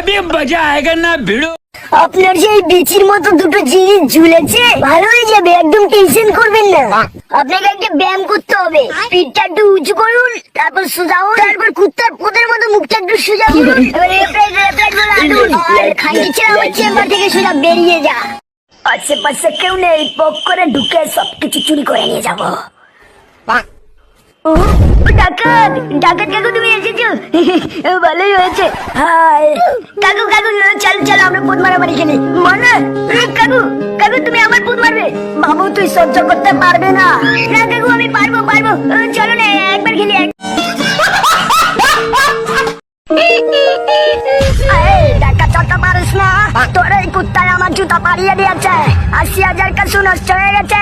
अभी मजा आएगा ना भिड़ो আপনার সেই বিচির মতো দুটো জিনিস ঝুলেছে ভালো হয়ে যাবে একদম টেনশন করবেন না আপনাকে একটা ব্যায়াম করতে হবে পিঠটা একটু উঁচু করুন তারপর সোজা হন তারপর কুত্তার পোদের মতো মুখটা একটু সোজা করুন এবার লেফট রাইট লেফট রাইট বলে হাঁটুন আর খানটি ছেড়ে আমার চেম্বার থেকে সোজা বেরিয়ে যা আশেপাশে কেউ নেই পক করে ঢুকে সবকিছু চুরি করে নিয়ে যাবো ও, ডাকাত ডাকাত কাকু তুমি এসেছ? ভালোই হয়েছে। হাই কাকু কাকু চল চল আমরা পুত মারামারি খেলি। মানে? কাকু কাকু তুমি আমার পুত মারবে। বাবু তুই সহ্য করতে পারবে না। না কাকু আমি পারব পারব। চলো না একবার খেলি এক- না? তোর এই কুত্তায় আমার জুতা পাড়িয়ে দিয়েছে। আশি হাজার কাছু নষ্ট হয়ে গেছে।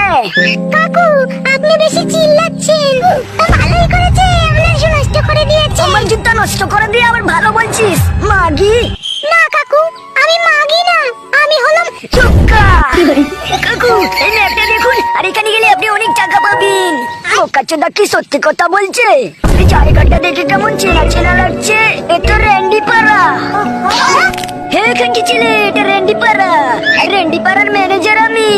কাকু আপনি বেশি চিল্লাচ্ছেন। ভালোই করেছে আপনার নষ্ট করে দিয়েছে। আমার জুতা নষ্ট করে দিয়ে আবার ভালো বলছিস? মাগি? না কাকু আমি মাগি না আমি হলাম চুক্কা। কাকু এই ম্যাপটা দেখুন। আর এখানে গেলে আপনি অনেক টাকা পাবেন। বোকা চোদা কি সত্যি কথা বলছে? এই জায়গাটা দেখে কেমন চেনা চেনা লাগছে? এটা ভেন্ডি পাড়ার ম্যানেজার আমি।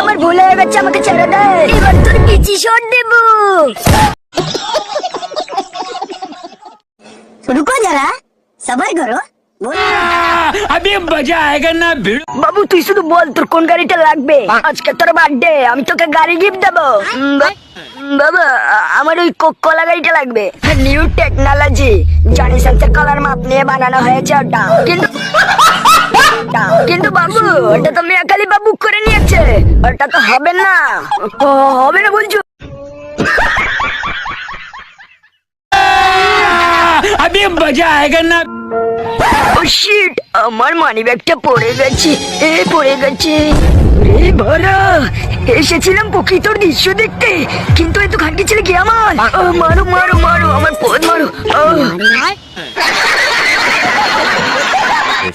আমার ভুল হয়ে গেছে আমাকে ছেড়ে দেয় এবার তোর পিচি শট দেব। রুকো যারা সবার করো বাবু তুই শুধু বল তোর কোন গাড়িটা লাগবে? আজকে তোর বার্থডে আমি তোকে গাড়ি গিফট দেবো। বাবা আমার ওই কলা গাড়িটা লাগবে। নিউ টেকনোলজি জনি সেন্সের কলার মাপ নিয়ে বানানো হয়েছে ওটা। কিন্তু কিন্তু বাবু ওটা তো মেয়াকালী বাবু করে নিয়েছে। ওটা তো হবে না। হবে না বলছো? আমি মজা আয়গা না। শিট আমার মানি ব্যাগটা পড়ে গেছে। এ পড়ে গেছে। রে বড় এসেছিলাম প্রকৃতর দৃশ্য দেখতে। কিন্তু এত খাটকে ছেলে কি আমার? মারো মারো মারো আমার পথ মারো।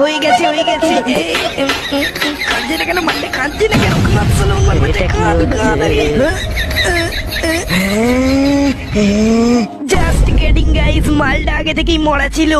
হয়ে গেছে হয়ে গেছে। কাঁদছি না কেন মারলে কাঁদছি না কেন? কাঁদছে না মারবে কাঁদ কাঁদ জাস্ট গেটিং গাইস মালটা আগে থেকেই মরা ছিল।